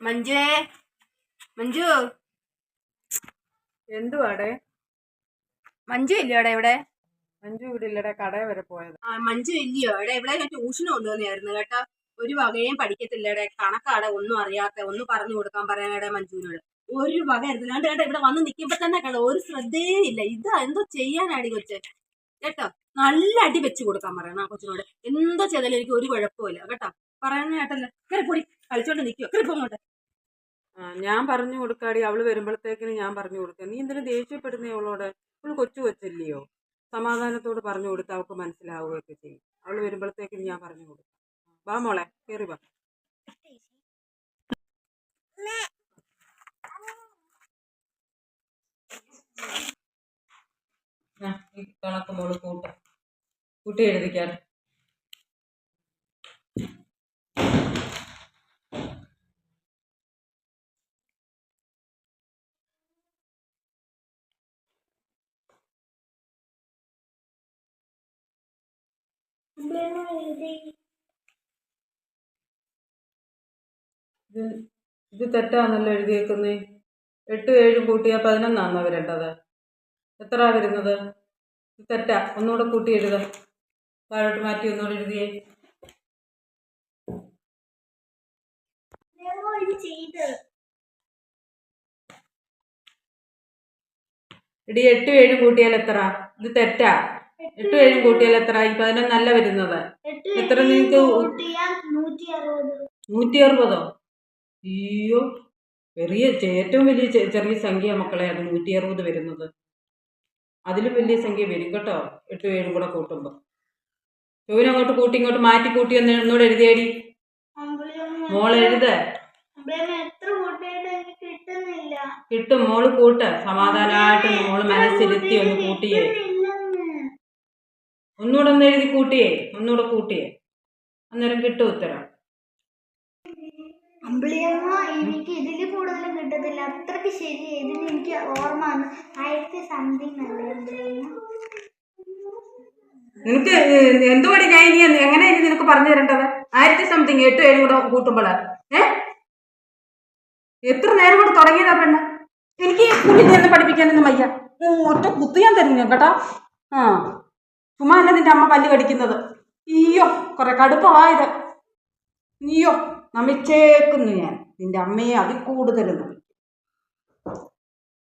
മഞ്ജുവേ മഞ്ജു? എന്തുവാടെ? മഞ്ജു ഇല്ലയോടെ ഇവിടെ? മഞ്ജു ഇവിടെ ഇല്ലടെ കടയിൽ വരെ പോയത്. ആ മഞ്ജു ഇല്ലയോ? ഇവിടെ ഇവിടെ ഞാൻ ട്യൂഷന് കൊണ്ടുവന്നായിരുന്നു കേട്ടോ. ഒരു വകയും പഠിക്കത്തില്ലടെ കണക്കാടെ ഒന്നും അറിയാത്ത ഒന്ന് പറഞ്ഞു കൊടുക്കാൻ പറയാനടെ മഞ്ജുവിനോട്. ഒരു വക എടുത്തില്ലാണ്ട് കേട്ടോ ഇവിടെ വന്ന് നിൽക്കുമ്പോ തന്നെ കേട്ടോ ഒരു ശ്രദ്ധയേ ഇല്ല. ഇത് എന്തോ ചെയ്യാനാടി കൊച്ചെ. കേട്ടോ നല്ല അടി വെച്ച് കൊടുക്കാൻ പറയണം ആ കൊച്ചിനോട്. എന്തോ ചെയ്താലും എനിക്ക് ഒരു കുഴപ്പമില്ല കേട്ടോ പറയുന്ന കേട്ടല്ലോ കയറി പൊടി കളിച്ചോണ്ട് നിൽക്കുക കയറി ഞാൻ പറഞ്ഞു കൊടുക്കാടി അവൾ വരുമ്പോഴത്തേക്കിന് ഞാൻ പറഞ്ഞു കൊടുക്കാം. നീ എന്തിനു ദേഷ്യപ്പെടുന്നേ അവളോട്? അവൾ കൊച്ചു കൊച്ചല്ലയോ? സമാധാനത്തോട് പറഞ്ഞു കൊടുത്ത് അവൾക്ക് മനസ്സിലാവുകയൊക്കെ ചെയ്യും. അവൾ വരുമ്പോഴത്തേക്കിന് ഞാൻ പറഞ്ഞു കൊടുക്കാം. വാ മോളെ കയറി വാ. മോൾ കൂട്ട. എഴുതിക്കാൻ ഇത് ഇത് തെറ്റാന്നല്ലോ എഴുതിയേക്കുന്നേ. എട്ട് ഏഴും കൂട്ടിയാൽ പതിനൊന്നാണോ വരേണ്ടത്? എത്ര വരുന്നത്? ഇത് തെറ്റാ. ഒന്നുകൂടെ കൂട്ടി എഴുത. താഴോട്ട് മാറ്റി ഒന്നുകൂടെ എഴുതിയേ. എടി എട്ടും ഏഴും കൂട്ടിയാൽ എത്ര ഇത് തെറ്റാ. എട്ടും ഏഴും കൂട്ടിയാൽ എത്ര ഈ പതിനൊന്നല്ല വരുന്നത്. എത്ര നിങ്ങൾക്ക് നൂറ്റി അറുപതോ അയ്യോ ചെറിയ ഏറ്റവും വലിയ ചെറിയ സംഖ്യ മക്കളെ അത് നൂറ്റി അറുപത് വരുന്നത്. അതിലും വലിയ സംഖ്യ വരും കേട്ടോ എട്ടും ഏഴും കൂടെ കൂട്ടുമ്പോൾ ചോവിനങ്ങോട്ട് കൂട്ടി ഇങ്ങോട്ട് മാറ്റി കൂട്ടി ഒന്ന് ഒന്നുകൂടെ എഴുതിയേടി. മോൾ എഴുത്. കിട്ടും മോൾ കൂട്ട്. സമാധാനമായിട്ട് മോൾ മനസ്സിരുത്തി ഒന്ന് കൂട്ടിയേ. ഒന്നുകൂടെ ഒന്ന് എഴുതി കൂട്ടിയേ ഒന്നുകൂടെ കൂട്ടിയേ. അന്നേരം കിട്ടും ഉത്തരം. അമ്പിളിയമ്മ എനിക്ക് ഇതിൽ കൂടുതലും കിട്ടത്തില്ല. അത്രയ്ക്ക് ശരി ഇതിന് എനിക്ക് ഓർമ്മ വന്നു. ആയിരത്തി സംതിങ് അല്ലേ അമ്പിളിയമ്മ? നിനക്ക് എന്തുപടി ഞാൻ ഇനി എങ്ങനെ ഇനി നിനക്ക് പറഞ്ഞു തരേണ്ടത്? ആയിരത്തി സംതിങ് എട്ട് ഏഴും കൂടെ കൂട്ടുമ്പോൾ ഏ? എത്ര നേരം കൂടെ തുടങ്ങിയതാ പെണ്ണ്? എനിക്ക് കുട്ടി കുഞ്ഞിനെ പഠിപ്പിക്കാനൊന്നും വയ്യ. ഒറ്റ കുത്തു ഞാൻ തരും കേട്ടോ. ആ. ചുമ്മാ അല്ല നിന്റെ അമ്മ പല്ല് കടിക്കുന്നത്. ഈയോ കുറെ കടുപ്പമായത് നീയോ നമിച്ചേക്കുന്നു ഞാൻ. നിന്റെ അമ്മയെ അതിൽ കൂടുതലെന്ന്